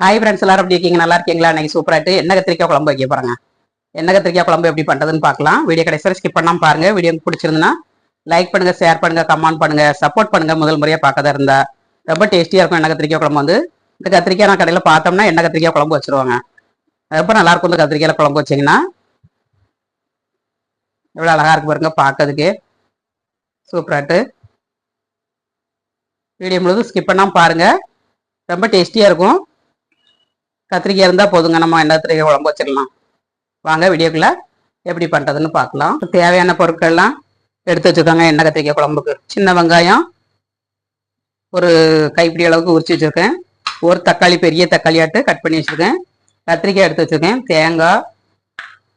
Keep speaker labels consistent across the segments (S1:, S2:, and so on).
S1: hi friends எல்லாரும் எப்படி இருக்கீங்க நல்லா இருக்கீங்களா இன்னைக்கு சூப்பராகிட்டு என்ன கத்திரிக்காய் குழம்பு வைக்க போறாங்க என்ன கத்திரிக்காய் குழம்பு எப்படி பண்ணுறதுன்னு பார்க்கலாம் வீடியோ கடைசியில் ஸ்கிப் பண்ணாமல் பாருங்கள் வீடியோ பிடிச்சிருந்துன்னா லைக் பண்ணுங்கள் ஷேர் பண்ணுங்கள் கமெண்ட் பண்ணுங்கள் சப்போர்ட் பண்ணுங்கள் முதல் முறையாக பார்க்கதா இருந்தா ரொம்ப டேஸ்டியாக இருக்கும் என்ன கத்திரிக்காய் குழம்பு வந்து இந்த கத்திரிக்காய் நான் கடையில் பார்த்தோம்னா என்ன கத்திரிக்காய் குழம்பு வச்சுருவாங்க ரொம்ப நல்லாயிருக்கும் இந்த கத்திரிக்காயில் குழம்பு வச்சிங்கன்னா எவ்வளோ அழகாக இருக்கு பாருங்க பார்க்கறதுக்கு சூப்பராட்டு வீடியோ முழுவதும் ஸ்கிப் பண்ணாமல் பாருங்கள் ரொம்ப டேஸ்டியாக இருக்கும் கத்திரிக்காய் இருந்தால் போதுங்க நம்ம என்ன கத்திரிக்காய் குழம்பு வச்சிடலாம் வாங்க வீடியோக்குள்ளே எப்படி பண்ணுறதுன்னு பார்க்கலாம் தேவையான பொருட்கள்லாம் எடுத்து வச்சுருக்காங்க எண்ணெய் கத்திரிக்காய் குழம்புக்கு சின்ன வெங்காயம் ஒரு கைப்பிடி அளவுக்கு உரிச்சு வச்சுருக்கேன் ஒரு தக்காளி பெரிய தக்காளியாட்டு கட் பண்ணி வச்சுருக்கேன் கத்திரிக்காய் எடுத்து வச்சுருக்கேன் தேங்காய்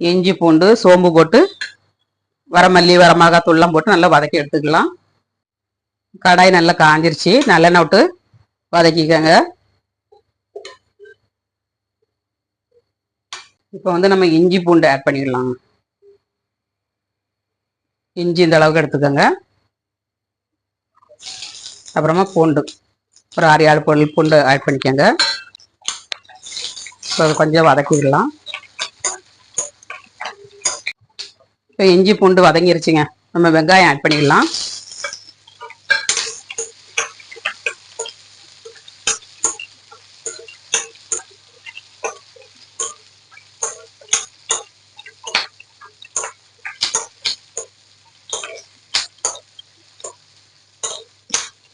S1: இஞ்சி பூண்டு சோம்பு போட்டு வரமல்லி வரமாக தூள்லாம் போட்டு நல்லா வதக்கி எடுத்துக்கலாம் கடாய் நல்லா காஞ்சிருச்சு நல்லெண்ணெய் விட்டு வதக்கிக்கோங்க இப்போ வந்து நம்ம இஞ்சி பூண்டு ஆட் பண்ணிடலாம் இஞ்சி இந்த அளவுக்கு எடுத்துக்கோங்க அப்புறமா பூண்டு ஒரு ஆறு ஏழு பொருள் பூண்டு ஆட் பண்ணிக்கோங்க இப்போ கொஞ்சம் வதக்கிடலாம் இப்போ இஞ்சி பூண்டு வதங்கிருச்சுங்க நம்ம வெங்காயம் ஆட் பண்ணிக்கலாம்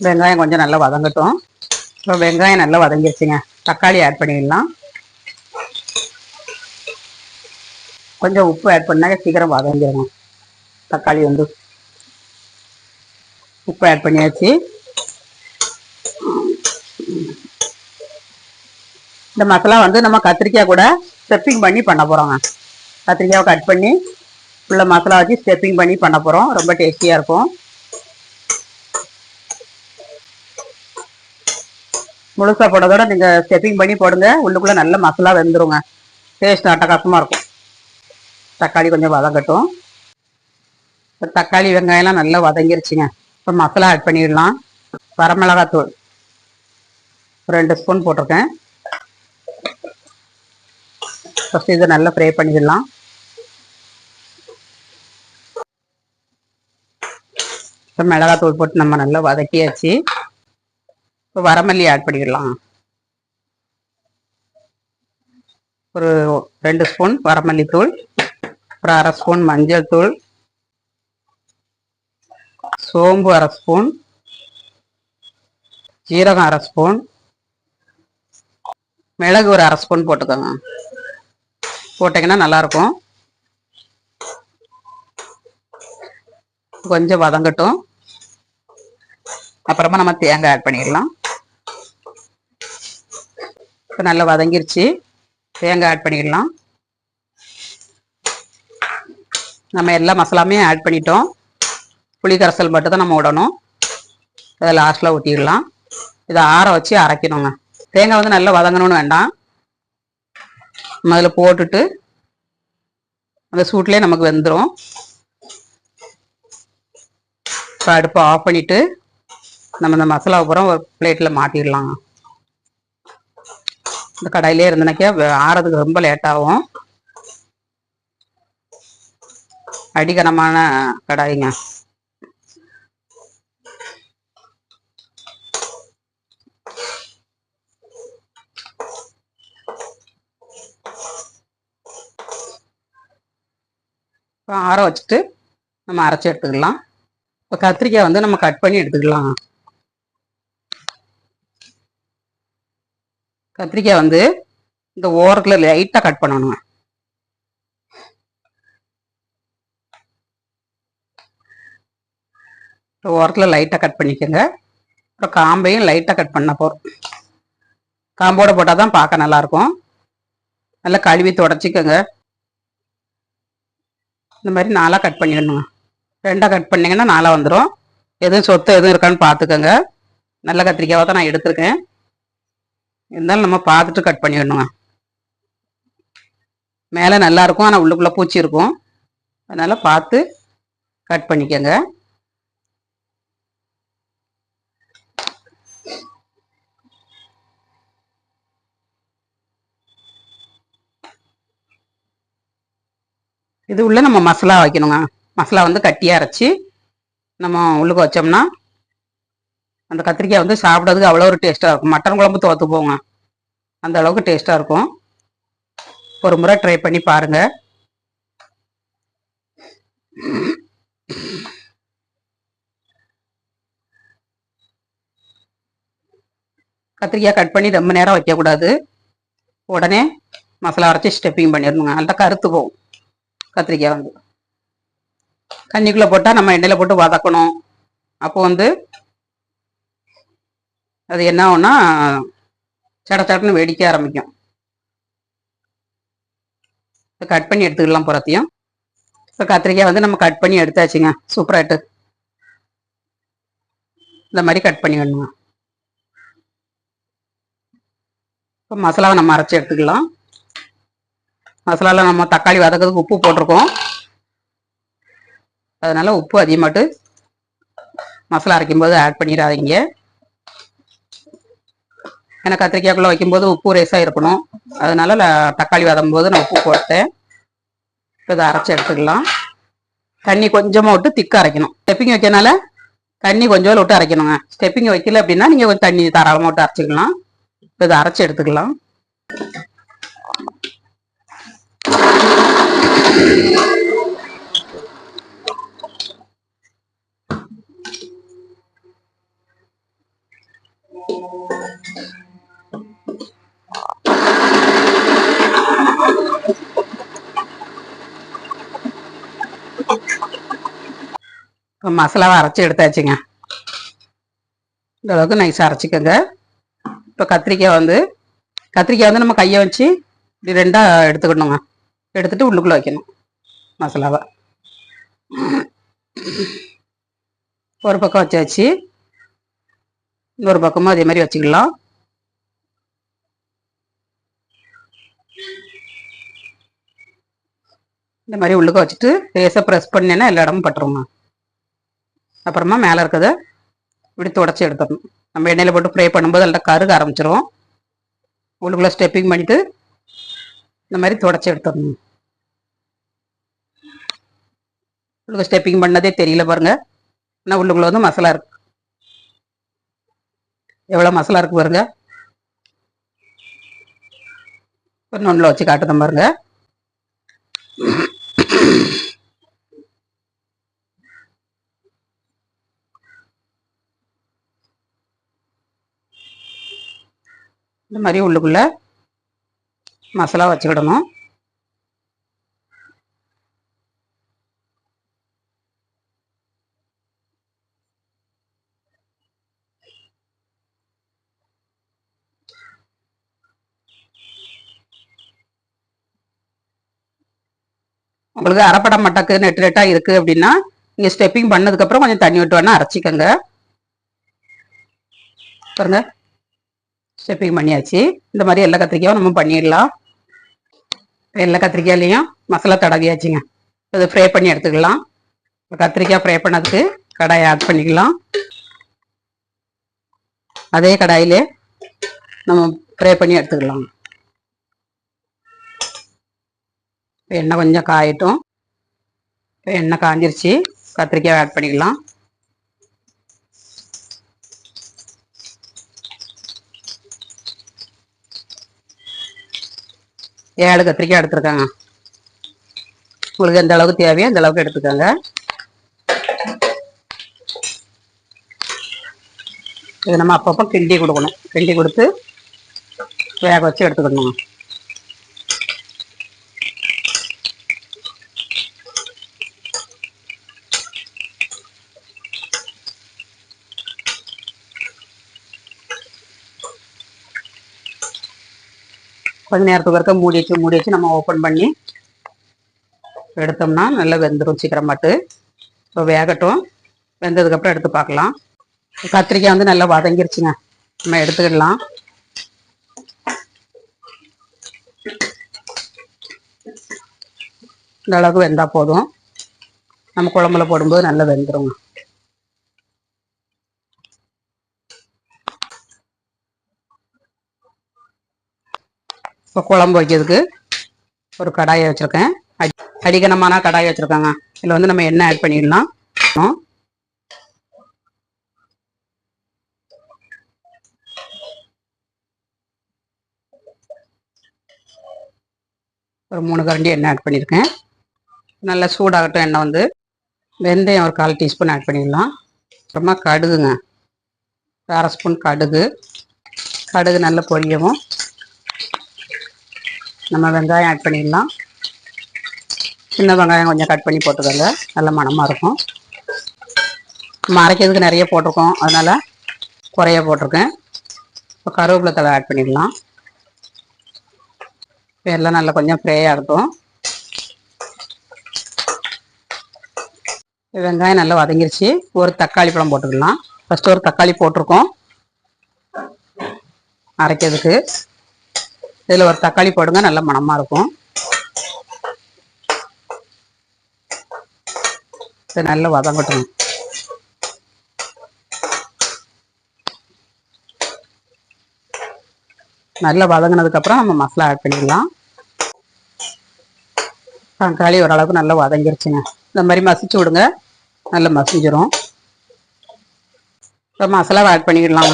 S1: வெங்காயம் கொஞ்சம் நல்லா வதங்கட்டும் இப்போ வெங்காயம் நல்லா வதங்கிடுச்சுங்க தக்காளி ஆட் பண்ணிடலாம் கொஞ்சம் உப்பு ஆட் பண்ணாக்க சீக்கிரம் வதங்கிடுங்க தக்காளி வந்து உப்பு ஆட் பண்ணியாச்சு இந்த மசாலா வந்து நம்ம கத்திரிக்காய் கூட ஸ்டெப்பிங் பண்ணி பண்ண போகிறோங்க கத்திரிக்காயை கட் பண்ணி ஃபுல்லாக மசாலா வச்சு ஸ்டெப்பிங் பண்ணி பண்ண போகிறோம் ரொம்ப டேஸ்டியாக இருக்கும் முழுசா போடுறதோட நீங்க ஸ்டெப்பிங் பண்ணி போடுங்க உள்ளுக்குள்ளே நல்ல மசாலா வெந்துருங்க டேஸ்ட் அட்டகாசமா இருக்கும் தக்காளி கொஞ்சம் வதங்கட்டும் இப்போ தக்காளி வெங்காயம்லாம் நல்லா வதங்கிருச்சுங்க இப்போ மசாலா ஆட் பண்ணிடலாம் வரமிளகாத்தூள் ரெண்டு ஸ்பூன் போட்டிருக்கேன் ஃபஸ்ட்டு இதை நல்லா ஃப்ரை பண்ணிடலாம் இப்போ மிளகாத்தூள் போட்டு நம்ம நல்லா வதக்கியாச்சு இப்போ வரமல்லி ஆட் பண்ணிடலாம் ஒரு ரெண்டு ஸ்பூன் வரமல்லி தூள் ஒரு அரை ஸ்பூன் மஞ்சள் தூள் சோம்பு அரை ஸ்பூன் ஜீரகம் அரை ஸ்பூன் மிளகு ஒரு அரை ஸ்பூன் போட்டுக்கோங்க போட்டிங்கன்னா நல்லாயிருக்கும் கொஞ்சம் வதங்கட்டும் அப்புறமா நம்ம தேங்காய் ஆட் பண்ணிடலாம் இப்போ நல்லா வதங்கிருச்சு தேங்காய் ஆட் பண்ணிடலாம் நம்ம எல்லா மசாலாமே ஆட் பண்ணிட்டோம் புளி கரைசல் நம்ம விடணும் அதை லாஸ்ட்டில் ஊற்றிடலாம் இதை ஆற வச்சு அரைக்கணுங்க தேங்காய் வந்து நல்லா வதங்கணும்னு வேண்டாம் நம்ம அதில் போட்டுட்டு அந்த சூட்லேயே நமக்கு வெந்துடும் இப்போ அடுப்பை ஆஃப் பண்ணிவிட்டு நம்ம இந்த மசாலா அப்புறம் ஒரு பிளேட்டில் மாட்டிடலாங்க இந்த கடாயிலே இருந்தனாக்கா ஆறதுக்கு ரொம்ப லேட்டாகும் அடிகனமான கடாயிங்க இப்போ ஆற வச்சுட்டு நம்ம அரைச்சி எடுத்துக்கலாம் இப்போ கத்திரிக்காய் வந்து நம்ம கட் பண்ணி எடுத்துக்கலாம் கத்திரிக்காய் வந்து இந்த ஓரத்தில் லைட்டாக கட் பண்ணணுங்க ஓரத்தில் லைட்டாக கட் பண்ணிக்கோங்க அப்புறம் காம்பையும் லைட்டாக கட் பண்ண போகிறோம் காம்போட போட்டால் தான் பார்க்க நல்லாயிருக்கும் நல்லா கழுவி தொடச்சிக்கோங்க இந்த மாதிரி நாலாக கட் பண்ணிக்கணுங்க ரெண்டாக கட் பண்ணிங்கன்னா நாலாக வந்துடும் எதுவும் சொத்து எதுவும் இருக்கான்னு பார்த்துக்கோங்க நல்ல கத்திரிக்காவாக தான் நான் எடுத்திருக்கேன் இருந்தாலும் நம்ம பார்த்துட்டு கட் பண்ணிடணுங்க மேலே நல்லா இருக்கும் ஆனால் உள்ளுக்குள்ளே பூச்சி இருக்கும் அதனால் பார்த்து கட் பண்ணிக்கோங்க இது உள்ளே நம்ம மசாலா வைக்கணுங்க மசாலா வந்து கட்டியாக அரைச்சி நம்ம உள்ளுக்கு வச்சோம்னா அந்த கத்திரிக்காய் வந்து சாப்பிட்றதுக்கு அவ்வளோ ஒரு டேஸ்ட்டாக இருக்கும் மட்டன் குழம்பு தோற்று போங்க அந்த அளவுக்கு டேஸ்ட்டாக இருக்கும் ஒரு முறை ட்ரை பண்ணி பாருங்கள் கத்திரிக்காய் கட் பண்ணி ரொம்ப நேரம் வைக்கக்கூடாது உடனே மசாலா அரைச்சி ஸ்டெப்பிங் பண்ணிடணுங்க நல்லா கருத்து போகும் கத்திரிக்காய் வந்து கஞ்சிக்குள்ளே போட்டால் நம்ம எண்ணெயில் போட்டு வதக்கணும் அப்போ வந்து அது என்ன ஆகும்னா சட சடன்னு வெடிக்க ஆரம்பிக்கும் இப்போ கட் பண்ணி எடுத்துக்கலாம் புறத்தையும் இப்போ கத்திரிக்காய் வந்து நம்ம கட் பண்ணி எடுத்தாச்சுங்க சூப்பராகிட்டு இந்த மாதிரி கட் பண்ணி வேணுங்க இப்போ மசாலாவை நம்ம அரைச்சி எடுத்துக்கலாம் மசாலாவில் நம்ம தக்காளி வதக்கிறதுக்கு உப்பு போட்டிருக்கோம் அதனால் உப்பு அதிகமாட்டு மசாலா அரைக்கும்போது ஆட் பண்ணிடாதீங்க ஏன்னா கத்திரிக்காய்க்குள்ளே வைக்கும்போது உப்பு ரேஸாக இருக்கணும் அதனால தக்காளி வதம் போது நான் உப்பு போட்டேன் இப்போ இதை அரைச்சி எடுத்துக்கலாம் தண்ணி கொஞ்சமாக விட்டு திக்க அரைக்கணும் ஸ்டெப்பிங் வைக்கனால தண்ணி கொஞ்சம் விட்டு அரைக்கணுங்க ஸ்டெப்பிங் வைக்கல அப்படின்னா நீங்கள் கொஞ்சம் தண்ணி தாராளமாக விட்டு அரைச்சிக்கலாம் இப்போ இதை அரைச்சி எடுத்துக்கலாம் இப்போ மசாலாவை அரைச்சி எடுத்தாச்சுங்க இந்த அளவுக்கு நைஸாக அரைச்சிக்கோங்க இப்போ கத்திரிக்காய் வந்து கத்திரிக்காய் வந்து நம்ம கையை வச்சு இப்படி ரெண்டாக எடுத்துக்கணுங்க எடுத்துட்டு உள்ளுக்குள்ளே வைக்கணும் மசாலாவை ஒரு பக்கம் வச்சாச்சு இன்னொரு பக்கமும் அதே மாதிரி வச்சுக்கலாம் இந்த மாதிரி உள்ளுக்க வச்சுட்டு ஃபேஸை ப்ரெஸ் பண்ணேன்னா எல்லா இடமும் பட்டுருங்க அப்புறமா மேலே இருக்கிறத இப்படி துடைச்சி எடுத்துடணும் நம்ம எண்ணெயில் போட்டு ஃப்ரை பண்ணும்போது நல்லா கருக ஆரம்பிச்சிடும் உள்ளுக்குள்ளே ஸ்டெப்பிங் பண்ணிவிட்டு இந்த மாதிரி துடைச்சி எடுத்துடணும் உள்ளுக்கு ஸ்டெப்பிங் பண்ணதே தெரியல பாருங்கள் ஆனால் உள்ளுக்குள்ளே வந்து மசாலா இருக்கு எவ்வளோ மசாலா இருக்கு பாருங்க ஒரு நொன்னில் வச்சு காட்டுதான் பாருங்கள் இந்த மாதிரி உள்ளுக்குள்ள மசாலா வச்சுக்கிடணும் உங்களுக்கு அரைப்படம் மட்டக்கு நெட்டு நெட்டாக இருக்குது அப்படின்னா நீங்கள் ஸ்டெப்பிங் பண்ணதுக்கப்புறம் கொஞ்சம் தண்ணி விட்டு வேணால் அரைச்சிக்கோங்க பாருங்கள் ஸ்டெப்பிங் பண்ணியாச்சு இந்த மாதிரி எல்லா கத்திரிக்காயும் நம்ம பண்ணிடலாம் எல்லா கத்திரிக்காயிலையும் மசாலா தடவியாச்சுங்க அது ஃப்ரை பண்ணி எடுத்துக்கலாம் கத்திரிக்காய் ஃப்ரை பண்ணதுக்கு கடாயை ஆட் பண்ணிக்கலாம் அதே கடாயில் நம்ம ஃப்ரை பண்ணி எடுத்துக்கலாம் எண்ணெய் கொஞ்சம் காயட்டும் எண்ணெய் காஞ்சிருச்சு கத்திரிக்காய் ஆட் பண்ணிக்கலாம் ஏழு கத்திரிக்காய் எடுத்துருக்காங்க உங்களுக்கு எந்த அளவுக்கு தேவையோ அந்த அளவுக்கு எடுத்துக்கோங்க இது நம்ம அப்பப்போ கிண்டி கொடுக்கணும் கிண்டி கொடுத்து வேக வச்சு எடுத்துக்கணுங்க கொஞ்ச நேரத்துக்கு வரைக்கும் மூடி வச்சு மூடி வச்சு நம்ம ஓப்பன் பண்ணி எடுத்தோம்னா நல்லா வெந்துடும் சீக்கிரமாட்டு இப்போ வேகட்டும் வெந்ததுக்கப்புறம் எடுத்து பார்க்கலாம் கத்திரிக்காய் வந்து நல்லா வதங்கிருச்சுங்க நம்ம எடுத்துக்கிடலாம் இந்த அளவுக்கு வெந்தால் போதும் நம்ம குழம்புல போடும்போது நல்லா வெந்துடும் இப்போ குழம்பு வைக்கிறதுக்கு ஒரு கடாயை வச்சுருக்கேன் அடி அடிக்கணமான கடாயை வச்சுருக்காங்க இதில் வந்து நம்ம எண்ணெய் ஆட் பண்ணிடலாம் ஒரு மூணு கரண்டி எண்ணெய் ஆட் பண்ணியிருக்கேன் நல்லா சூடாகட்டும் எண்ணெய் வந்து வெந்தயம் ஒரு கால் டீஸ்பூன் ஆட் பண்ணிடலாம் அப்புறமா கடுகுங்க அரை ஸ்பூன் கடுகு கடுகு நல்லா பொரியவும் நம்ம வெங்காயம் ஆட் பண்ணிடலாம் சின்ன வெங்காயம் கொஞ்சம் கட் பண்ணி போட்டுக்கோங்க நல்ல மனமாக இருக்கும் நம்ம அரைக்கிறதுக்கு நிறைய போட்டிருக்கோம் அதனால் குறைய போட்டிருக்கேன் இப்போ கருவேப்பிலை தலை ஆட் பண்ணிடலாம் எல்லாம் நல்லா கொஞ்சம் ஃப்ரை ஆகட்டும் வெங்காயம் நல்லா வதங்கிருச்சு ஒரு தக்காளி பழம் போட்டுக்கலாம் ஃபஸ்ட்டு ஒரு தக்காளி போட்டிருக்கோம் அரைக்கிறதுக்கு இதில் ஒரு தக்காளி போடுங்க நல்ல மனமாக இருக்கும் இது நல்லா வதங்கட்டும் நல்லா வதங்கினதுக்கப்புறம் நம்ம மசாலா ஆட் பண்ணிடலாம் தக்காளி ஓரளவுக்கு நல்லா வதங்கிருச்சுங்க இந்த மாதிரி மசிச்சு விடுங்க நல்லா மசிஞ்சிரும் இப்போ மசாலாவை ஆட் பண்ணிடலாம்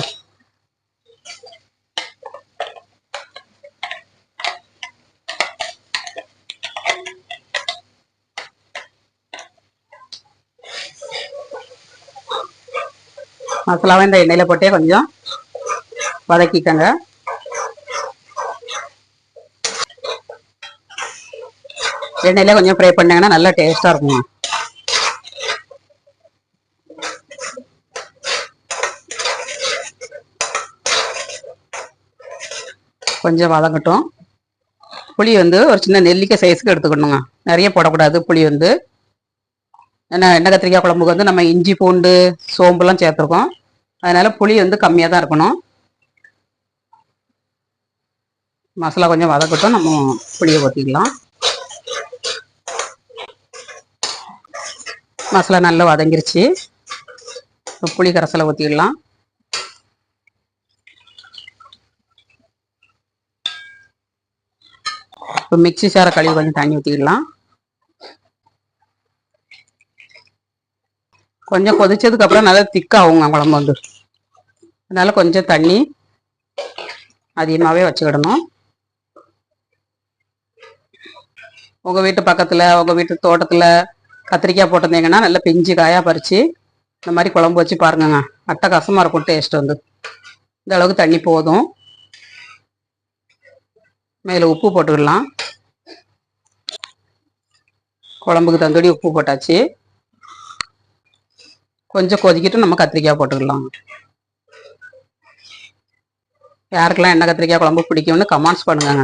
S1: மசாலாவை இந்த எண்ணெயில் போட்டே கொஞ்சம் வதக்கிக்கோங்க எண்ணெயில் கொஞ்சம் ஃப்ரை பண்ணிங்கன்னா நல்லா டேஸ்ட்டாக இருக்குங்க கொஞ்சம் வதங்கட்டும் புளி வந்து ஒரு சின்ன நெல்லிக்காய் சைஸுக்கு எடுத்துக்கணுங்க நிறைய போடக்கூடாது புளி வந்து எண்ணெய் கத்திரிக்காய் குழம்புக்கு வந்து நம்ம இஞ்சி பூண்டு சோம்புலாம் சேர்த்துருக்கோம் அதனால் புளி வந்து கம்மியாக தான் இருக்கணும் மசாலா கொஞ்சம் வதக்கட்டும் நம்ம புளியை ஊற்றிக்கலாம் மசாலா நல்லா வதங்கிருச்சு புளி கரைசலை ஊற்றிக்கலாம் இப்போ மிக்சி சேர கழுவி கொஞ்சம் தண்ணி ஊற்றிக்கலாம் கொஞ்சம் கொதிச்சதுக்கு அப்புறம் நல்லா திக்காகுங்க குழம்பு வந்து அதனால கொஞ்சம் தண்ணி அதிகமாகவே வச்சுக்கிடணும் உங்கள் வீட்டு பக்கத்தில் உங்கள் வீட்டு தோட்டத்தில் கத்திரிக்காய் போட்டிருந்தீங்கன்னா நல்லா பிஞ்சு காயாக பறித்து இந்த மாதிரி குழம்பு வச்சு பாருங்கங்க கசமாக இருக்கும் டேஸ்ட் வந்து இந்த அளவுக்கு தண்ணி போதும் மேலே உப்பு போட்டுக்கலாம் குழம்புக்கு தந்தூடி உப்பு போட்டாச்சு கொஞ்சம் கொதிக்கிட்டு நம்ம கத்திரிக்காய் போட்டுக்கலாம் யாருக்கெல்லாம் என்ன கத்திரிக்காய் குழம்பு பிடிக்கும்னு கமெண்ட்ஸ் பண்ணுங்க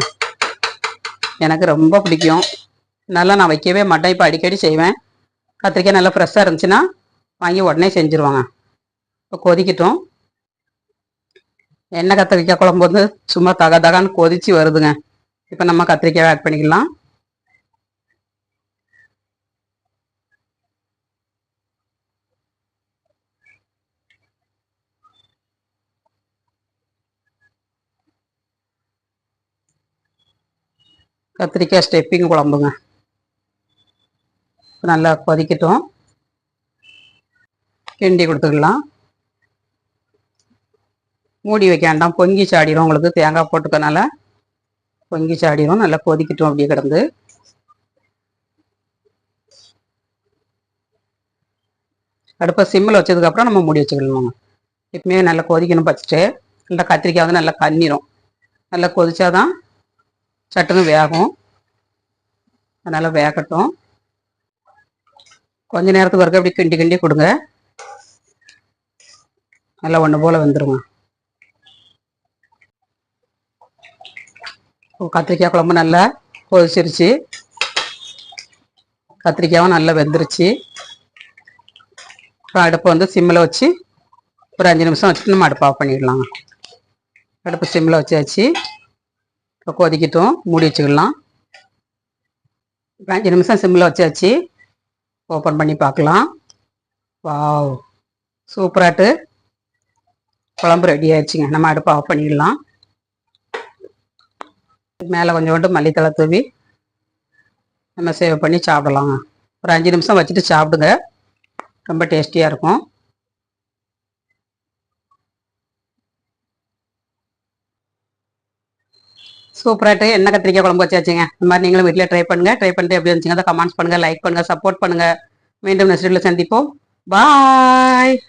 S1: எனக்கு ரொம்ப பிடிக்கும் நல்லா நான் வைக்கவே மாட்டேன் இப்போ அடிக்கடி செய்வேன் கத்திரிக்காய் நல்லா ஃப்ரெஷ்ஷாக இருந்துச்சுன்னா வாங்கி உடனே செஞ்சுருவாங்க இப்போ கொதிக்கிட்டோம் எண்ணெய் கத்திரிக்காய் குழம்பு வந்து சும்மா தக தகான்னு கொதிச்சு வருதுங்க இப்போ நம்ம கத்திரிக்காய் ஆட் பண்ணிக்கலாம் கத்திரிக்காய் ஸ்டெப்பிங் குழம்புங்க நல்லா கொதிக்கட்டும் கிண்டி கொடுத்துக்கலாம் மூடி வைக்க வேண்டாம் பொங்கி சாடிடும் உங்களுக்கு தேங்காய் போட்டுக்கனால பொங்கி சாடிடும் நல்லா கொதிக்கட்டும் அப்படியே கிடந்து அடுப்பை சிம்மில் வச்சதுக்கப்புறம் நம்ம மூடி வச்சுக்கணுமாங்க எப்பவுமே நல்லா கொதிக்கணும் பச்சிட்டு நல்லா கத்திரிக்காய் வந்து நல்லா கண்ணிரும் நல்லா கொதிச்சாதான் சட்டுன்னு வேகும் அதனால் வேகட்டும் கொஞ்ச நேரத்துக்கு வரைக்கும் அப்படி கிண்டி கிண்டி கொடுங்க நல்லா ஒன்று போல் வந்துடுங்க கத்திரிக்காய் குழம்பு நல்லா கொதிச்சிருச்சு கத்திரிக்காயும் நல்லா வெந்துருச்சு அப்புறம் அடுப்பை வந்து சிம்மில் வச்சு ஒரு அஞ்சு நிமிஷம் வச்சுட்டு நம்ம அடுப்பு ஆஃப் பண்ணிடலாம் அடுப்பு சிம்மில் வச்சாச்சு இப்போ கொதிக்கட்டும் மூடி வச்சுக்கலாம் அஞ்சு நிமிஷம் சிம்மில் வச்சாச்சு ஓப்பன் பண்ணி பார்க்கலாம் வாவ் சூப்பராட்டு குழம்பு ரெடி ஆயிடுச்சுங்க நம்ம அடுப்பை ஆஃப் பண்ணிடலாம் மேலே கொஞ்சோண்டு மல்லித்தலை தூவி நம்ம சேவ் பண்ணி சாப்பிடலாங்க ஒரு அஞ்சு நிமிஷம் வச்சுட்டு சாப்பிடுங்க ரொம்ப டேஸ்டியாக இருக்கும் சூப்பராட்டு என்ன கத்திரிக்காய் குழம்பு வச்சுங்க இந்த மாதிரி நீங்களும் வீட்டில் ட்ரை பண்ணுங்கள் ட்ரை பண்ணிட்டு எப்படி இருந்துச்சுங்க அதை கமெண்ட்ஸ் பண்ணுங்கள் லைக் பண்ணுங்கள் சப்போர்ட் பண்ணுங்கள் மீண்டும் நெக்ஸ்ட் சந்திப்போம் பாய்